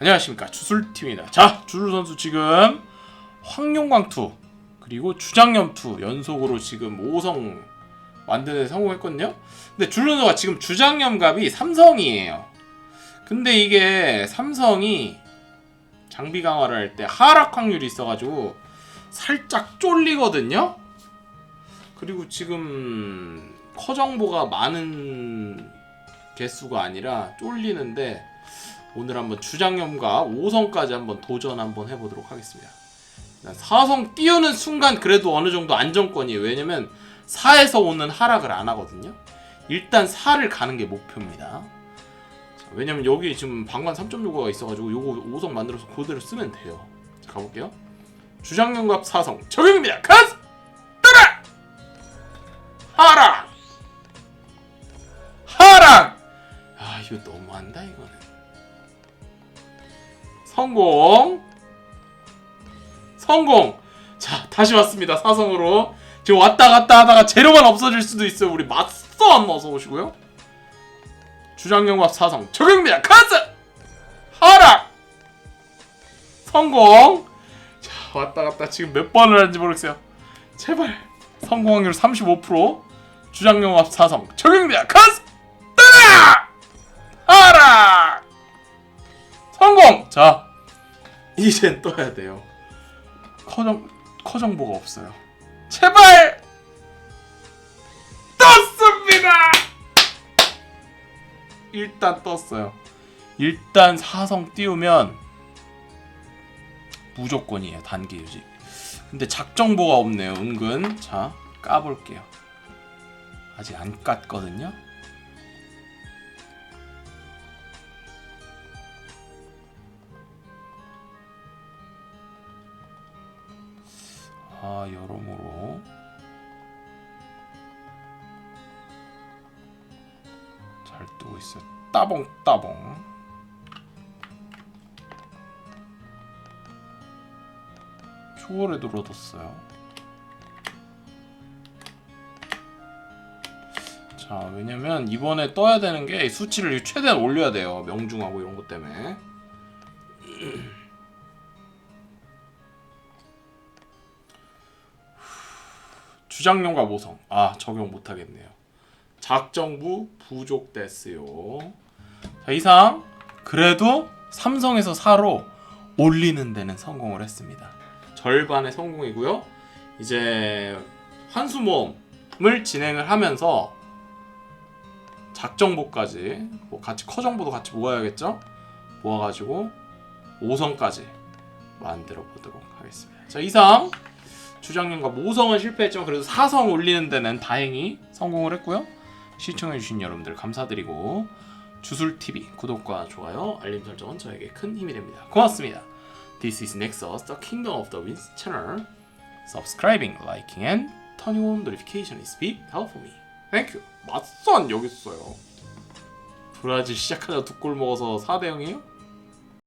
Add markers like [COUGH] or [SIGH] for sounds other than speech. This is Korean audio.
안녕하십니까 주술팀입니다. 자 주술 선수 지금 황룡광2 그리고 주장염2 연속으로 지금 5성 만드는 데 성공했거든요. 근데 주술 선수가 지금 주장염갑이 삼성이에요. 근데 이게 삼성이 장비 강화를 할 때 하락 확률이 있어가지고 살짝 쫄리거든요. 그리고 지금 커정보가 많은 개수가 아니라 쫄리는데 오늘 한번 주장염과 5성까지 한번 도전 한번 해보도록 하겠습니다. 4성 띄우는 순간 그래도 어느 정도 안정권이에요. 왜냐면 4에서 오는 하락을 안 하거든요. 일단 4를 가는 게 목표입니다. 자, 왜냐면 여기 지금 방관 3.65가 있어가지고 요거 5성 만들어서 그대로 쓰면 돼요. 자, 가볼게요. 주장염갑 4성 적용입니다. 가스! 따라! 하락! 하락! 아 이거 너무한다 이거는. 성공. 성공. 자, 다시 왔습니다. 사성으로. 지금 왔다 갔다 하다가 재료만 없어질 수도 있어요. 우리 맞서 한번 어서 오시고요. 주장경합 사성 적용입니다. 카드. 하락. 성공. 자, 왔다 갔다 지금 몇 번을 하는지 모르겠어요. 제발 성공 확률 35%. 주장경합 사성 적용입니다. 카드. 하락. 성공! 자, [LAUGHS] 이젠 떠야 돼요. 커정, 커정보가 없어요. 제발! 떴습니다! 일단 떴어요. 일단 사성 띄우면 무조건이에요. 단기 유지. 근데 작정보가 없네요. 은근. 자, 까볼게요. 아직 안 깠거든요. 아 여러모로 잘 뜨고 있어요. 따봉 따봉. 초월에도 얻었어요. 자 왜냐면 이번에 떠야 되는 게 수치를 최대한 올려야 돼요. 명중하고 이런 것 때문에. [CLEARS THROAT] 주장용과 모성. 아 적용 못하겠네요. 작정부 부족됐어요. 자 이상 그래도 삼성에서 4로 올리는 데는 성공을 했습니다. 절반의 성공이고요. 이제 환수모험을 진행을 하면서 작정보까지 뭐 같이 커정보도 같이 모아야겠죠? 모아가지고 5성까지 만들어 보도록 하겠습니다. 자 이상 주장님과 모성은 실패했지만 그래도 사성 올리는 데는 다행히 성공을 했고요. 시청해주신 여러분들 감사드리고 주술TV 구독과 좋아요, 알림 설정은 저에게 큰 힘이 됩니다. 고맙습니다. This is Nexus, the Kingdom of the Winds channel. Subscribing, liking, and turning on notification is big help for me. Thank you. 맞선 여기 있어요. 브라질 시작하자 두골 먹어서 4대 0이에요?